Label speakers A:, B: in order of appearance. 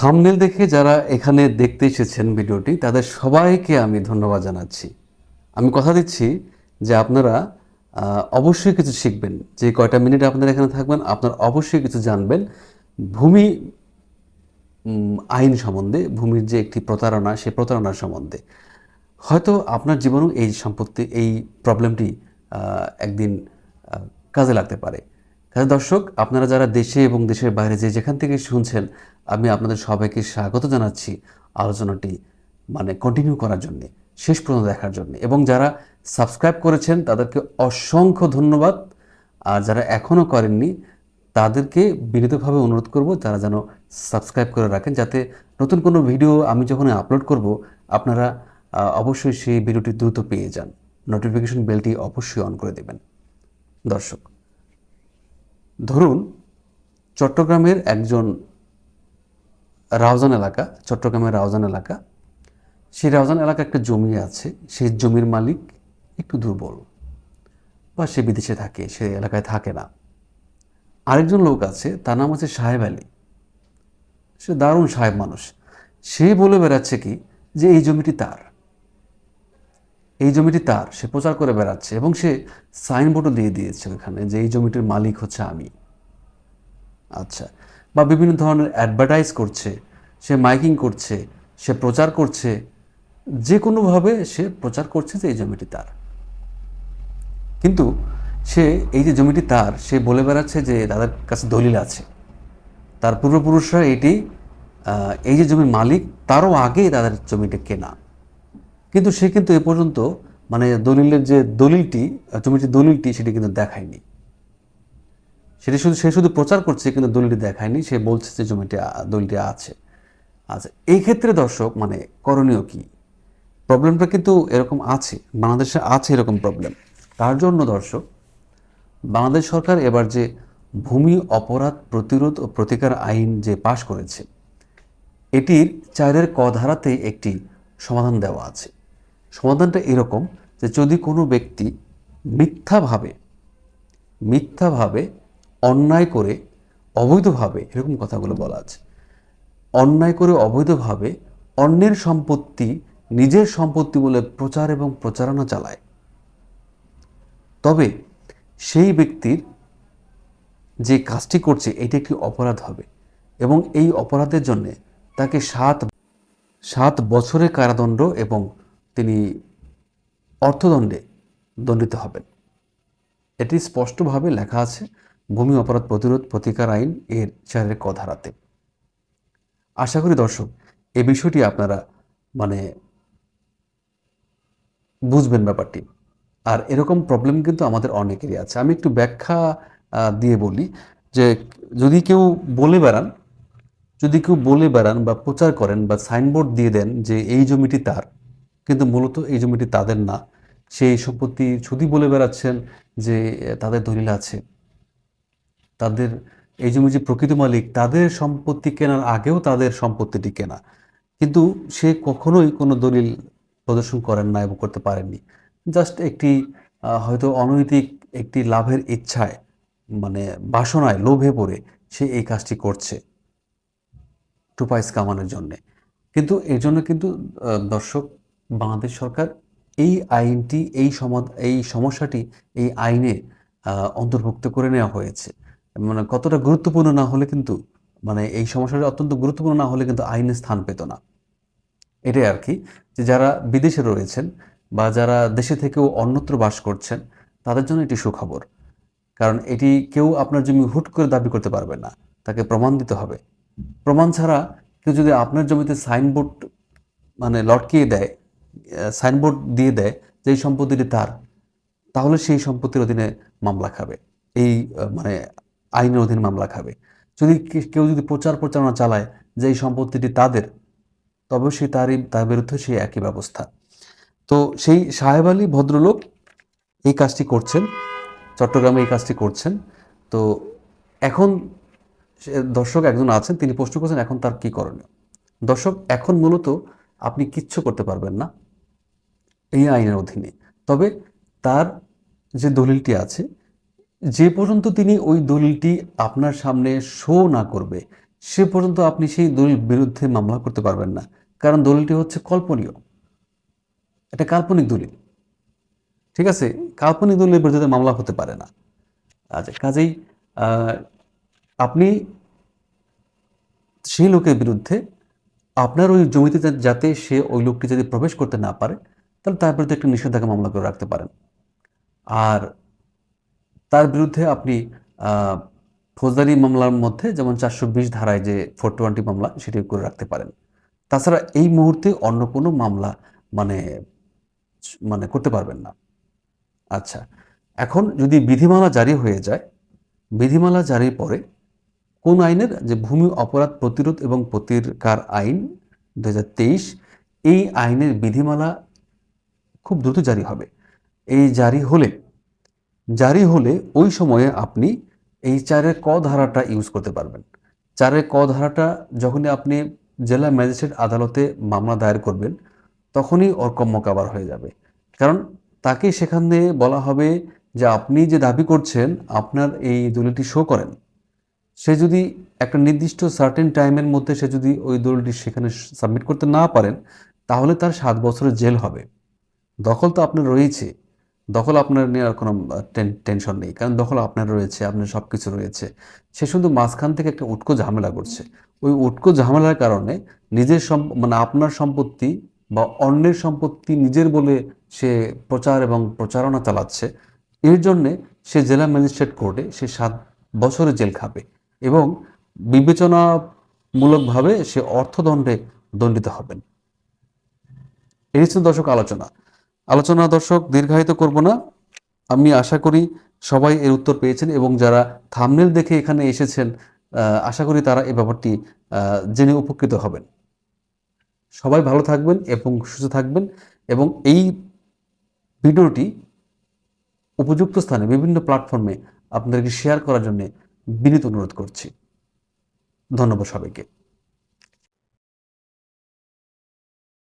A: Thumbnail দেখে যারা এখানে দেখতে এসেছেন ভিডিওটি, তাদের সবাইকে আমি ধন্যবাদ জানাচ্ছি। আমি কথা দিচ্ছি যে আপনারা অবশ্যই কিছু শিখবেন। যে কয়টা মিনিট আপনারা এখানে থাকবেন, আপনারা অবশ্যই কিছু জানবেন। ভূমি আইন সম্বন্ধে, ভূমির যে একটি প্রতারণা সেই প্রতারণার সম্বন্ধে। হয়তো আপনার জীবনেও এই সম্পত্তি, এই প্রবলেমটি একদিন কাজে লাগতে পারে। কাজে দর্শক, আপনারা যারা দেশে এবং দেশের বাইরে যে যেখান থেকে শুনছেন, আমি আপনাদের সবাইকে স্বাগত জানাচ্ছি আলোচনাটি মানে কন্টিনিউ করার জন্যে, শেষ পর্যন্ত দেখার জন্য। এবং যারা সাবস্ক্রাইব করেছেন, তাদেরকে অসংখ্য ধন্যবাদ। আর যারা এখনও করেননি, তাদেরকে বিনীতভাবে অনুরোধ করব তারা যেন সাবস্ক্রাইব করে রাখেন, যাতে নতুন কোনো ভিডিও আমি যখন আপলোড করব, আপনারা অবশ্যই সেই ভিডিওটি দ্রুত পেয়ে যান। নোটিফিকেশন বেলটি অবশ্যই অন করে দেবেন। দর্শক ধরুন চট্টগ্রামের একজন রাউজান এলাকা, চট্টগ্রামের রাউজান এলাকা। সেই রাউজান এলাকা একটা জমি আছে, সেই জমির মালিক একটু দুর্বল বা সে বিদেশে থাকে, সে এলাকায় থাকে না। আরেকজন লোক আছে, তার নাম হচ্ছে সাহেব আলী। সে দারুণ সাহেব মানুষ। সে বলে বেড়াচ্ছে কি যে, এই জমিটি তার। এই জমিটি তার। সে প্রচার করে বেড়াচ্ছে এবং সে সাইনবোর্ডও দিয়ে দিয়েছে ওখানে যে, এই জমিটির মালিক হচ্ছে আমি। আচ্ছা বা বিভিন্ন ধরনের অ্যাডভার্টাইজ করছে, সে মাইকিং করছে, সে প্রচার করছে, যে কোনোভাবে সে প্রচার করছে যে এই জমিটি তার। কিন্তু সে এই যে জমিটি তার, সে বলে বেড়াচ্ছে যে তাদের কাছে দলিল আছে। তার পূর্বপুরুষরা এটি এই যে জমির মালিক, তারও আগে তাদের জমিটা কেনা। কিন্তু সে কিন্তু এ পর্যন্ত মানে দলিলের যে দলিলটি, জমিটির দলিলটি সেটি কিন্তু দেখায়নি। সেটি শুধু সে শুধু প্রচার করছে কিন্তু দলিলটি দেখায়নি, সে বলছে যে জমিটি, দলিলটি আছে। আচ্ছা এই ক্ষেত্রে দর্শক মানে করণীয় কি? প্রবলেমটা কিন্তু এরকম আছে, বাংলাদেশে আছে এরকম প্রবলেম। তার জন্য দর্শক, বাংলাদেশ সরকার এবার যে ভূমি অপরাধ প্রতিরোধ ও প্রতিকার আইন যে পাশ করেছে, এটির চারের ক ধারাতে একটি সমাধান দেওয়া আছে। সমাধানটা এরকম যে যদি কোনো ব্যক্তি মিথ্যাভাবে মিথ্যাভাবে অন্যায় করে অবৈধভাবে, এরকম কথাগুলো বলা আছে, অন্যায় করে অবৈধভাবে অন্যের সম্পত্তি, নিজের সম্পত্তি বলে প্রচার এবং প্রচারণা চালায়। তবে সেই ব্যক্তির যে কাজটি করছে, এটি একটি অপরাধ হবে এবং এই অপরাধের জন্য তাকে সাত সাত বছরের কারাদণ্ড এবং তিনি অর্থদণ্ডে দণ্ডিত হবেন। এটি স্পষ্টভাবে লেখা আছে ভূমি অপরাধ প্রতিরোধ প্রতিকার আইন এর চারের ক ধারাতে আশা করি দর্শক, এ বিষয়টি আপনারা মানে বুঝবেন ব্যাপারটি। আর এরকম প্রবলেম কিন্তু আমাদের অনেকেরই আছে। আমি একটু ব্যাখ্যা দিয়ে বলি যে যদি কেউ বলে বেড়ান, যদি কেউ বলে বেড়ান বা প্রচার করেন বা সাইনবোর্ড দিয়ে দেন যে এই জমিটি তার, কিন্তু মূলত এই জমিটি তাদের না, সেই সম্পত্তি ছুটি বলে বেড়াচ্ছেন যে তাদের দলিল আছে তাদের এই জমি যে প্রকৃত মালিক, তাদের সম্পত্তি কেনার আগেও তাদের সম্পত্তিটি কেনা। কিন্তু সে কখনোই কোনো দলিল প্রদর্শন করেন না এবং করতে পারেননি। জাস্ট একটি হয়তো অনৈতিক একটি লাভের ইচ্ছায় মানে বাসনায় লোভে পড়ে সে এই কাজটি করছে। টু পাইস কামানোর জন্যে। কিন্তু এর জন্য কিন্তু দর্শক, বাংলাদেশ সরকার এই আইনটি, এই সমাধ এই সমস্যাটি এই আইনে অন্তর্ভুক্ত করে নেওয়া হয়েছে। মানে কতটা গুরুত্বপূর্ণ না হলে কিন্তু মানে এই সমস্যাটা অত্যন্ত গুরুত্বপূর্ণ না হলে কিন্তু আইনে স্থান পেত না। এটাই আর কি, যে যারা বিদেশে রয়েছেন বা যারা দেশে থেকেও অন্যত্র বাস করছেন, তাদের জন্য এটি সুখবর। কারণ এটি কেউ আপনার জমি হুট করে দাবি করতে পারবে না, তাকে প্রমাণ দিতে হবে। প্রমাণ ছাড়া কেউ যদি আপনার জমিতে সাইনবোর্ড মানে লটকিয়ে দেয় সাইনবোর্ড দিয়ে দেয় যে সম্পত্তিটি তার, তাহলে সেই সম্পত্তির অধীনে মামলা খাবে। এই মানে আইনের অধীনে মামলা খাবে। যদি কেউ যদি প্রচার প্রচারণা চালায় যে এই সম্পত্তিটি তাদের, তবে সে তারই, তার বিরুদ্ধে সেই একই ব্যবস্থা। তো সেই সাহেব আলী ভদ্রলোক এই কাজটি করছেন, চট্টগ্রামে এই কাজটি করছেন। তো এখন দর্শক একজন আছেন, তিনি প্রশ্ন করছেন, এখন তার কি করণীয়? দর্শক, এখন মূলত আপনি কিচ্ছু করতে পারবেন না, এই আইনের অধীনে। তবে তার যে দলিলটি আছে যে পর্যন্ত তিনি ওই দলিলটি আপনার সামনে শো না করবে, সে পর্যন্ত আপনি সেই দলিল বিরুদ্ধে মামলা করতে পারবেন না। কারণ দলিলটি হচ্ছে কল্পনীয়। এটা কাল্পনিক দলিল। ঠিক আছে? কাল্পনিক দলিলের বিরুদ্ধে মামলা হতে পারে না। আচ্ছা কাজেই আপনি সেই লোকের বিরুদ্ধে আপনার ওই জমিতে যাতে সে ওই লোকটি যদি প্রবেশ করতে না পারে, তাহলে তার বিরুদ্ধে একটা নিষেধাজ্ঞা মামলা করে রাখতে পারেন। আর তার বিরুদ্ধে আপনি ফৌজদারি মামলার মধ্যে যেমন চারশো বিশ ধারায় যে ফোর টোয়েন্টি মামলা সেটি করে রাখতে পারেন। তাছাড়া এই মুহূর্তে অন্য কোনো মামলা মানে মানে করতে পারবেন না। আচ্ছা এখন যদি বিধিমালা জারি হয়ে যায়, বিধিমালা জারির পরে কোন আইনের যে ভূমি অপরাধ প্রতিরোধ এবং প্রতিকার আইন দুহাজার তেইশ, এই আইনের বিধিমালা খুব দ্রুত জারি হবে। এই জারি হলে জারি হলে ওই সময়ে আপনি এই চারের ক ধারাটা ইউজ করতে পারবেন। চারের ক ধারাটা যখনই আপনি জেলা ম্যাজিস্ট্রেট আদালতে মামলা দায়ের করবেন, তখনই ওর কম্মকাবার হয়ে যাবে। কারণ তাকে সেখান বলা হবে যে আপনি যে দাবি করছেন, আপনার এই দলিলটি শো করেন। সে যদি একটা নির্দিষ্ট সার্টেন টাইমের মধ্যে সে যদি ওই দলিলটি সেখানে সাবমিট করতে না পারেন, তাহলে তার সাত বছরের জেল হবে। দখল তো আপনার রয়েছে। দখল আপনার নিয়ে আর কোনো টেনশন নেই। কারণ দখল আপনার রয়েছে, আপনার সব কিছু রয়েছে। সে শুধু মাঝখান থেকে একটা উটকো ঝামেলা করছে। ওই উটকো ঝামেলার কারণে নিজের মানে আপনার সম্পত্তি বা অন্যের সম্পত্তি নিজের বলে সে প্রচার এবং প্রচারণা চালাচ্ছে, এর জন্যে সে জেলা ম্যাজিস্ট্রেট কোর্টে সে সাত বছরের জেল খাবে এবং বিবেচনামূলকভাবে সে অর্থদণ্ডে দণ্ডিত হবেন। এই হচ্ছে দর্শক আলোচনা। আলোচনা দর্শক, দীর্ঘায়িত করব না। আমি আশা করি সবাই এর উত্তর পেয়েছেন এবং যারা থামনেল দেখে এখানে এসেছেন আশা করি তারা এই ব্যাপারটি জেনে উপকৃত হবেন। সবাই ভালো থাকবেন এবং সুস্থ থাকবেন এবং এই ভিডিওটি উপযুক্ত স্থানে বিভিন্ন প্ল্যাটফর্মে আপনাদেরকে শেয়ার করার জন্য বিনীত অনুরোধ করছি। ধন্যবাদ সবাইকে।